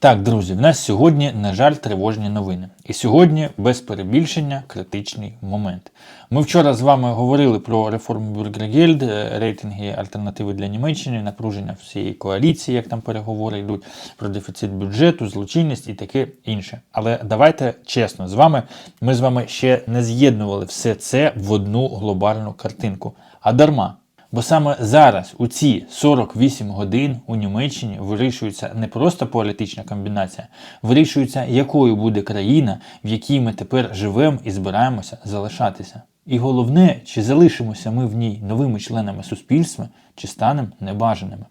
Так, друзі, в нас сьогодні, на жаль, тривожні новини. І сьогодні, без перебільшення, критичний момент. Ми вчора з вами говорили про реформу Бюргергельд, е, рейтинги альтернативи для Німеччини, напруження всієї коаліції, як там переговори йдуть, про дефіцит бюджету, злочинність і таке інше. Але давайте чесно з вами, ми з вами ще не з'єднували все це в одну глобальну картинку. А дарма. Бо саме зараз, у ці 48 годин у Німеччині вирішується не просто політична комбінація, вирішується, якою буде країна, в якій ми тепер живемо і збираємося залишатися. І головне, чи залишимося ми в ній новими членами суспільства, чи станемо небажаними.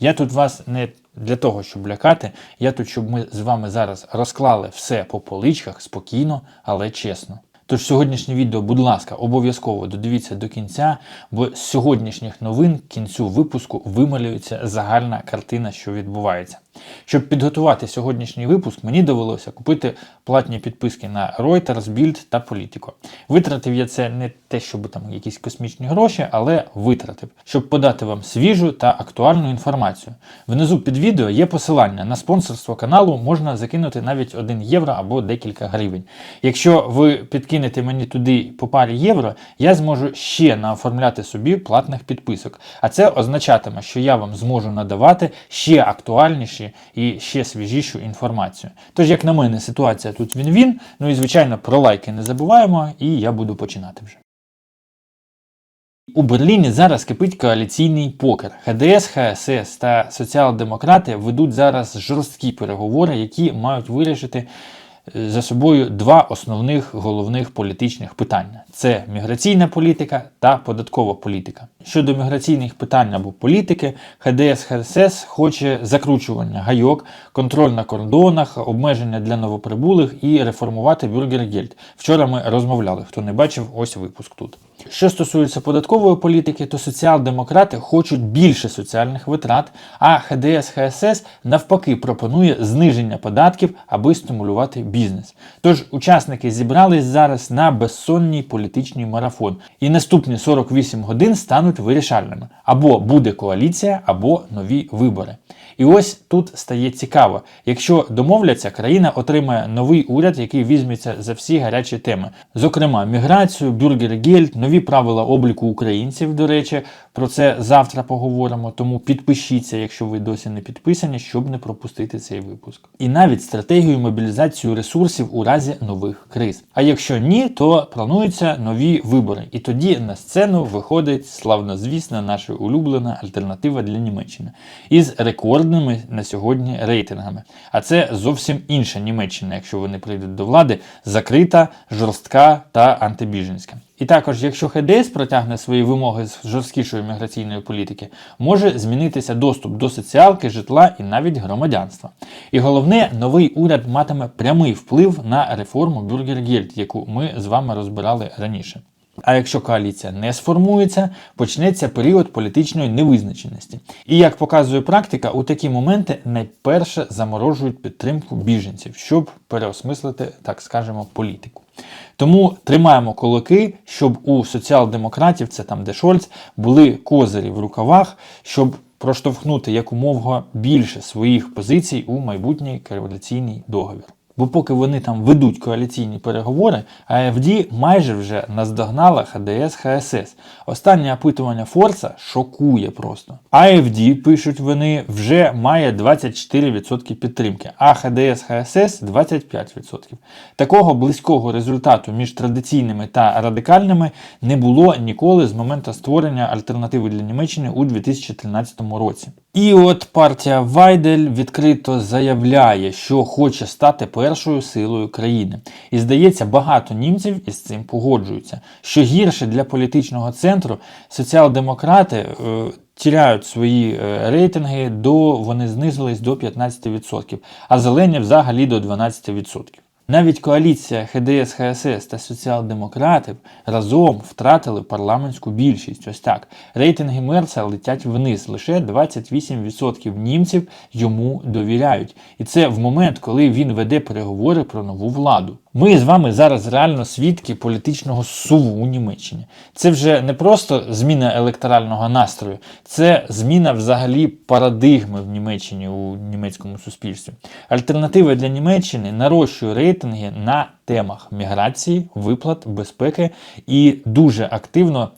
Я тут вас не для того, щоб лякати, я тут, щоб ми з вами зараз розклали все по поличках спокійно, але чесно. Тож сьогоднішнє відео, будь ласка, обов'язково додивіться до кінця, бо з сьогоднішніх новин кінцю випуску вималюється загальна картина, що відбувається. Щоб підготувати сьогоднішній випуск, мені довелося купити платні підписки на Reuters, Bild та Politico. Витратив я це не те, щоб там якісь космічні гроші, але витратив, щоб подати вам свіжу та актуальну інформацію. Внизу під відео є посилання на спонсорство каналу, можна закинути навіть 1 євро або декілька гривень. Якщо ви підкинете мені туди по парі євро, я зможу ще наоформляти собі платних підписок. А це означатиме, що я вам зможу надавати ще актуальніші і ще свіжішу інформацію. Тож, як на мене, ситуація тут він-він. Ну і звичайно, про лайки не забуваємо, і я буду починати вже. У Берліні зараз кипить коаліційний покер. ХДС, ХСС та соціал-демократи ведуть зараз жорсткі переговори, які мають вирішити е, за собою два основних головних політичних питання: це міграційна політика та податкова політика. Щодо міграційних питань або політики, ХДС ХСС хоче закручування гайок, контроль на кордонах, обмеження для новоприбулих і реформувати бюргергельд. Вчора ми розмовляли. Хто не бачив, ось випуск тут. Що стосується податкової політики, то соціал-демократи хочуть більше соціальних витрат, а ХДС ХСС навпаки пропонує зниження податків, аби стимулювати бізнес. Тож учасники зібрались зараз на безсонній політичний марафон, і наступні 48 годин стануть вирішальними: або буде коаліція, або нові вибори. І ось тут стає цікаво. Якщо домовляться, країна отримає новий уряд, який візьметься за всі гарячі теми, зокрема міграцію, бюргергельд, нові правила обліку українців. До речі, про це завтра поговоримо. Тому підпишіться, якщо ви досі не підписані, щоб не пропустити цей випуск. І навіть стратегію мобілізацію ресурсів у разі нових криз. А якщо ні, то плануються нові вибори. І тоді на сцену виходить славнозвісна наша улюблена альтернатива для Німеччини із рекордними на сьогодні рейтингами. А це зовсім інша Німеччина, якщо вони прийдуть до влади, закрита, жорстка та антибіженська. І також, якщо ХДС протягне свої вимоги з жорсткішої міграційної політики, може змінитися доступ до соціалки, житла і навіть громадянства. І головне, новий уряд матиме прямий вплив на реформу Бюргергельд, яку ми з вами розбирали раніше. А якщо коаліція не сформується, почнеться період політичної невизначеності. І як показує практика, у такі моменти найперше заморожують підтримку біженців, щоб переосмислити, так скажемо, політику. Тому тримаємо кулаки, щоб у соціал-демократів, це там де Шольц, були козирі в рукавах, щоб проштовхнути якомога більше своїх позицій у майбутній коаліційний договір. Бо поки вони там ведуть коаліційні переговори, АФД майже вже наздогнала ХДС ХСС. Останнє опитування Форса шокує просто. АФД, пишуть вони, вже має 24% підтримки, а ХДС ХСС 25%. Такого близького результату між традиційними та радикальними не було ніколи з моменту створення альтернативи для Німеччини у 2013 році. І от партія Вайдель відкрито заявляє, що хоче стати першою силою країни. І здається, багато німців із цим погоджуються. Що гірше для політичного центру, соціал-демократи е, тіряють свої е, рейтинги, до вони знизились до 15%, а зелені взагалі до 12%. Навіть коаліція ХДС, ХСС та соціал-демократів разом втратили парламентську більшість. Ось так. Рейтинги Мерца летять вниз. Лише 28% німців йому довіряють. І це в момент, коли він веде переговори про нову владу. Ми з вами зараз реально свідки політичного суву у Німеччині. Це вже не просто зміна електорального настрою, це зміна взагалі парадигми в Німеччині у німецькому суспільстві. Альтернатива для Німеччини нарощує рейтинги на темах міграції, виплат, безпеки і дуже активно.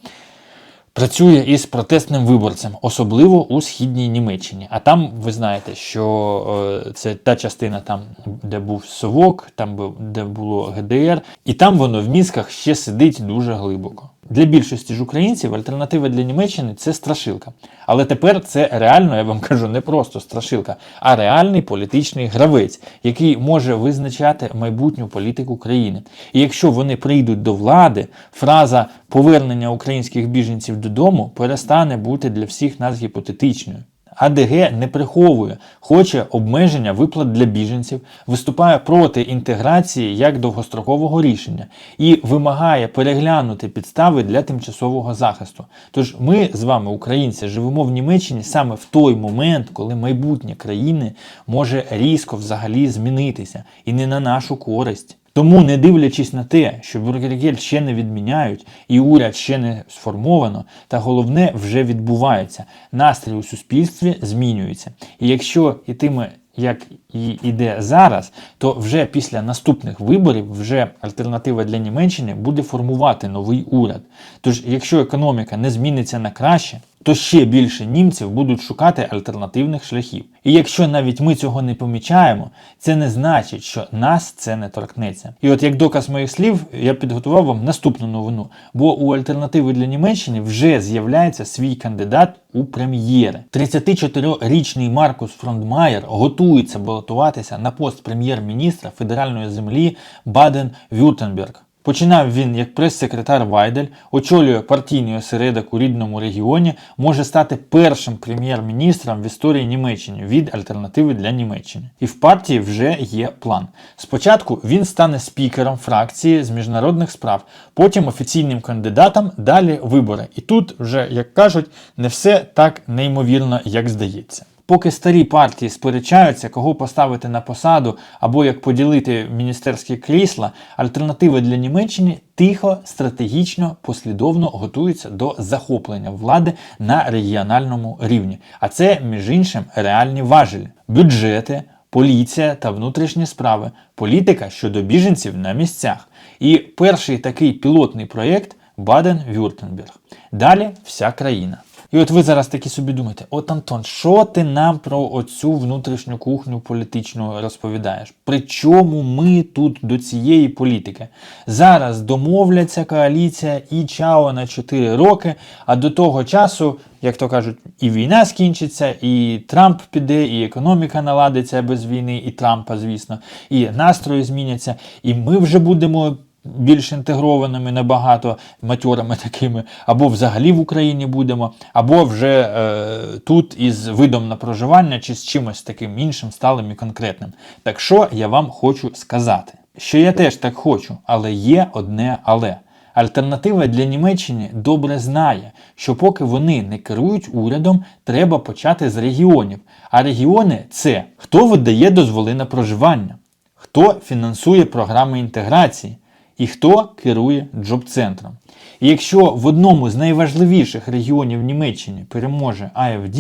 Працює із протестним виборцем, особливо у східній Німеччині. А там ви знаєте, що е, це та частина, там, де був Совок, там де було ГДР, і там воно в мізках ще сидить дуже глибоко. Для більшості ж українців альтернатива для Німеччини це страшилка. Але тепер це реально, я вам кажу, не просто страшилка, а реальний політичний гравець, який може визначати майбутню політику країни. І якщо вони прийдуть до влади, фраза повернення українських біженців додому перестане бути для всіх нас гіпотетичною. АДГ не приховує, хоче обмеження виплат для біженців, виступає проти інтеграції як довгострокового рішення і вимагає переглянути підстави для тимчасового захисту. Тож ми з вами, українці, живемо в Німеччині саме в той момент, коли майбутнє країни може різко взагалі змінитися і не на нашу користь. Тому, не дивлячись на те, що Бюргергель ще не відміняють і уряд ще не сформовано, та головне вже відбувається. Настрій у суспільстві змінюється. І якщо ітиме як і іде зараз, то вже після наступних виборів вже альтернатива для Німеччини буде формувати новий уряд. Тож, якщо економіка не зміниться на краще, то ще більше німців будуть шукати альтернативних шляхів. І якщо навіть ми цього не помічаємо, це не значить, що нас це не торкнеться. І от як доказ моїх слів, я підготував вам наступну новину. Бо у альтернативи для Німеччини вже з'являється свій кандидат у прем'єри. 34-річний Маркус Фрондмаєр готується балотуватися на пост прем'єр-міністра федеральної землі Баден-Вюртемберг. Починав він як прес-секретар Вайдель, очолює партійний осередок у рідному регіоні, може стати першим прем'єр-міністром в історії Німеччини від альтернативи для Німеччини. І в партії вже є план. Спочатку він стане спікером фракції з міжнародних справ, потім офіційним кандидатом, далі вибори. І тут вже, як кажуть, не все так неймовірно, як здається. Поки старі партії сперечаються, кого поставити на посаду або як поділити міністерські крісла, альтернатива для Німеччини тихо, стратегічно, послідовно готується до захоплення влади на регіональному рівні. А це, між іншим, реальні важелі, бюджети, поліція та внутрішні справи, політика щодо біженців на місцях. І перший такий пілотний проєкт Баден-Вюртемберг. Далі вся країна. І от ви зараз такі собі думаєте, от Антон, що ти нам про оцю внутрішню кухню політичну розповідаєш? При чому ми тут до цієї політики? Зараз домовляться коаліція і чао на 4 роки, а до того часу, як то кажуть, і війна скінчиться, і Трамп піде, і економіка наладиться без війни, і Трампа, звісно, і настрої зміняться, і ми вже будемо більш інтегрованими набагато матьорами такими, або взагалі в Україні будемо, або вже е, тут із видом на проживання чи з чимось таким іншим сталим і конкретним. Так що я вам хочу сказати, що я теж так хочу, але є одне але. Альтернатива для Німеччини добре знає, що поки вони не керують урядом, треба почати з регіонів. А регіони це хто видає дозволи на проживання, хто фінансує програми інтеграції і хто керує джоб-центром. І якщо в одному з найважливіших регіонів Німеччини переможе АФД,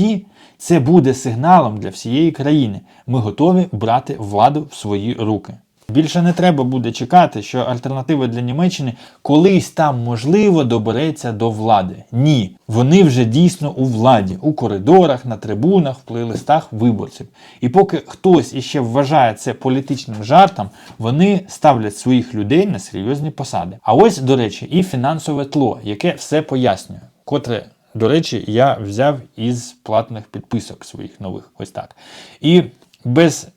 це буде сигналом для всієї країни. Ми готові брати владу в свої руки. Більше не треба буде чекати, що альтернатива для Німеччини колись там можливо добереться до влади. Ні, вони вже дійсно у владі, у коридорах, на трибунах, в плейлистах виборців. І поки хтось іще вважає це політичним жартом, вони ставлять своїх людей на серйозні посади. А ось, до речі, і фінансове тло, яке все пояснює, котре. До речі, я взяв із платних підписок своїх нових. Ось так. І без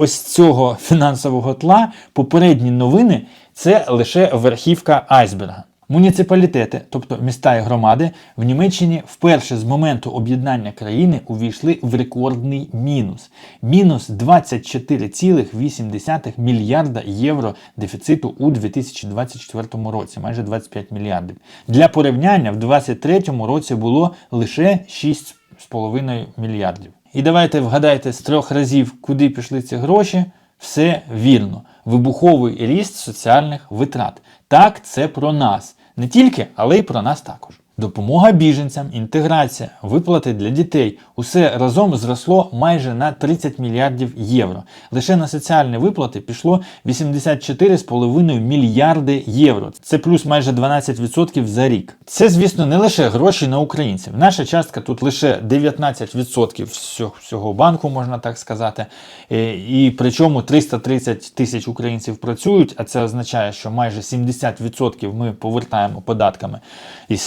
ось цього фінансового тла попередні новини це лише верхівка айсберга. Муніципалітети, тобто міста і громади, в Німеччині вперше з моменту об'єднання країни увійшли в рекордний мінус. Мінус 24,8 мільярда євро дефіциту у 2024 році, майже 25 мільярдів. Для порівняння в 2023 році було лише 6,5 мільярдів. І давайте вгадайте з трьох разів, куди пішли ці гроші. Все вірно. Вибуховий ріст соціальних витрат. Так, це про нас. Не тільки, але й про нас також. Допомога біженцям, інтеграція, виплати для дітей усе разом зросло майже на 30 мільярдів євро. Лише на соціальні виплати пішло 84,5 мільярди євро. Це плюс майже 12% за рік. Це, звісно, не лише гроші на українців. Наша частка тут лише 19% всього, банку, можна так сказати. Е, І причому 330 тисяч українців працюють, а це означає, що майже 70% ми повертаємо податками із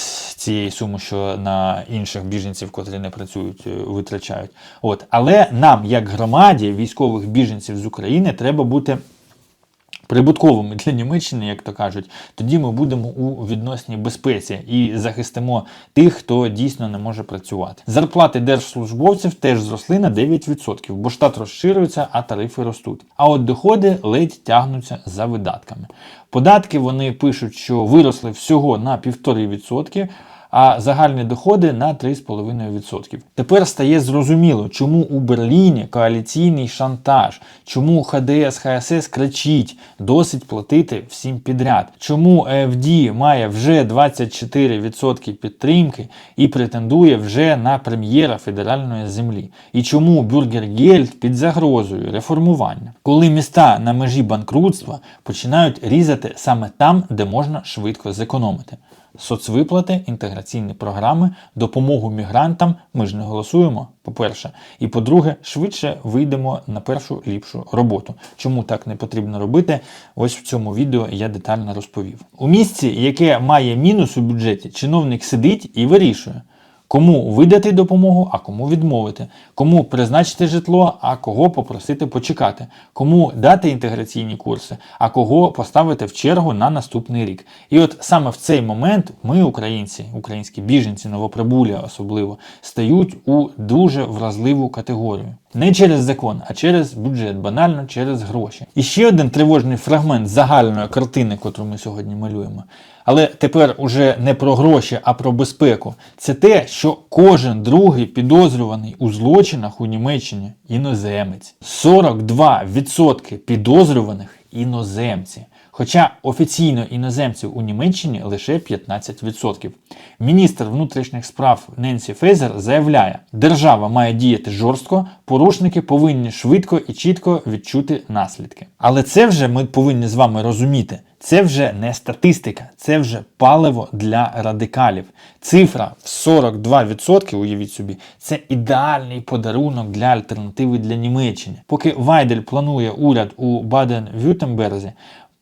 цієї суми, що на інших біженців, котрі не працюють, е, витрачають. От. Але нам, як громаді військових біженців з України, треба бути прибутковими для Німеччини, як то кажуть, тоді ми будемо у відносній безпеці і захистимо тих, хто дійсно не може працювати. Зарплати держслужбовців теж зросли на 9%, бо штат розширюється, а тарифи ростуть. А от доходи ледь тягнуться за видатками. Податки вони пишуть, що виросли всього на 1,5%, а загальні доходи на 3,5%. Тепер стає зрозуміло, чому у Берліні коаліційний шантаж, чому ХДС ХСС кричить досить платити всім підряд, чому АФД має вже 24% підтримки і претендує вже на прем'єра федеральної землі, і чому Бюргергельд під загрозою реформування, коли міста на межі банкрутства починають різати саме там, де можна швидко зекономити соцвиплати, інтеграційні програми, допомогу мігрантам. Ми ж не голосуємо, по-перше. І по-друге, швидше вийдемо на першу ліпшу роботу. Чому так не потрібно робити? Ось в цьому відео я детально розповів. У місці, яке має мінус у бюджеті, чиновник сидить і вирішує. Кому видати допомогу, а кому відмовити, кому призначити житло, а кого попросити почекати, кому дати інтеграційні курси, а кого поставити в чергу на наступний рік. І от саме в цей момент ми, українці, українські біженці, новоприбулі особливо, стають у дуже вразливу категорію. Не через закон, а через бюджет, банально через гроші. І ще один тривожний фрагмент загальної картини, котру ми сьогодні малюємо. Але тепер уже не про гроші, а про безпеку. Це те, що кожен другий підозрюваний у злочинах у Німеччині іноземець. 42% підозрюваних іноземці. Хоча офіційно іноземців у Німеччині лише 15%. Міністр внутрішніх справ Ненсі Фейзер заявляє, держава має діяти жорстко, порушники повинні швидко і чітко відчути наслідки. Але це вже ми повинні з вами розуміти. Це вже не статистика, це вже паливо для радикалів. Цифра в 42%, уявіть собі, це ідеальний подарунок для альтернативи для Німеччини. Поки Вайдель планує уряд у Баден-Вютемберзі,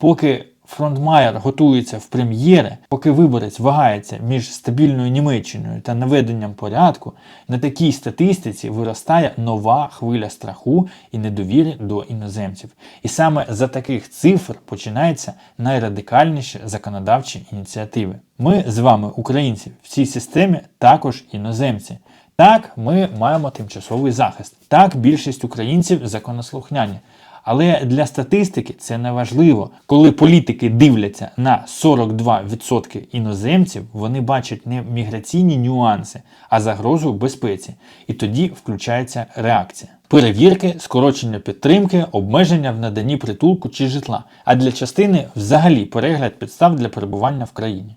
поки Фронтмайер готується в прем'єри, поки виборець вагається між стабільною Німеччиною та наведенням порядку, на такій статистиці виростає нова хвиля страху і недовіри до іноземців. І саме за таких цифр починаються найрадикальніші законодавчі ініціативи. Ми з вами, українці, в цій системі також іноземці. Так, ми маємо тимчасовий захист. Так, більшість українців законослухняні. Але для статистики це не важливо. Коли політики дивляться на 42% іноземців, вони бачать не міграційні нюанси, а загрозу безпеці. І тоді включається реакція. Перевірки, скорочення підтримки, обмеження в наданні притулку чи житла. А для частини взагалі перегляд підстав для перебування в країні.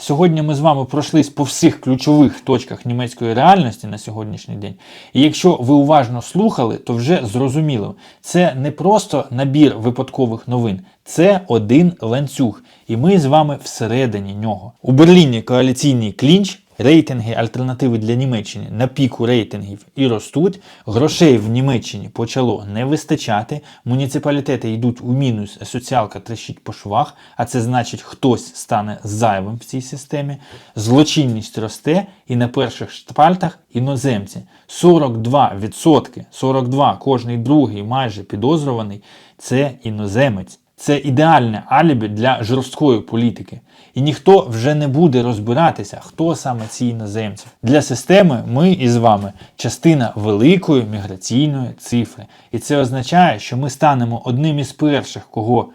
Сьогодні ми з вами пройшлись по всіх ключових точках німецької реальності на сьогоднішній день. І якщо ви уважно слухали, то вже зрозуміло, це не просто набір випадкових новин, це один ланцюг. І ми з вами всередині нього. У Берліні коаліційний клінч. Рейтинги альтернативи для Німеччини на піку рейтингів і ростуть. Грошей в Німеччині почало не вистачати. Муніципалітети йдуть у мінус, а соціалка трещить по швах, а це значить, хтось стане зайвим в цій системі. Злочинність росте і на перших шпальтах іноземці. 42%, 42 кожний другий майже підозрюваний це іноземець. Це ідеальне алібі для жорсткої політики. І ніхто вже не буде розбиратися, хто саме ці іноземці. Для системи ми із вами частина великої міграційної цифри. І це означає, що ми станемо одним із перших, кого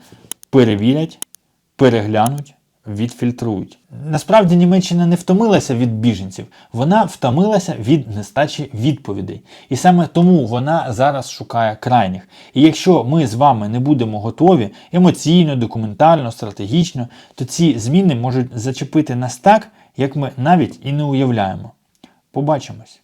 перевірять, переглянуть, відфільтрують. Насправді Німеччина не втомилася від біженців, вона втомилася від нестачі відповідей. І саме тому вона зараз шукає крайніх. І якщо ми з вами не будемо готові емоційно, документально, стратегічно, то ці зміни можуть зачепити нас так, як ми навіть і не уявляємо. Побачимось!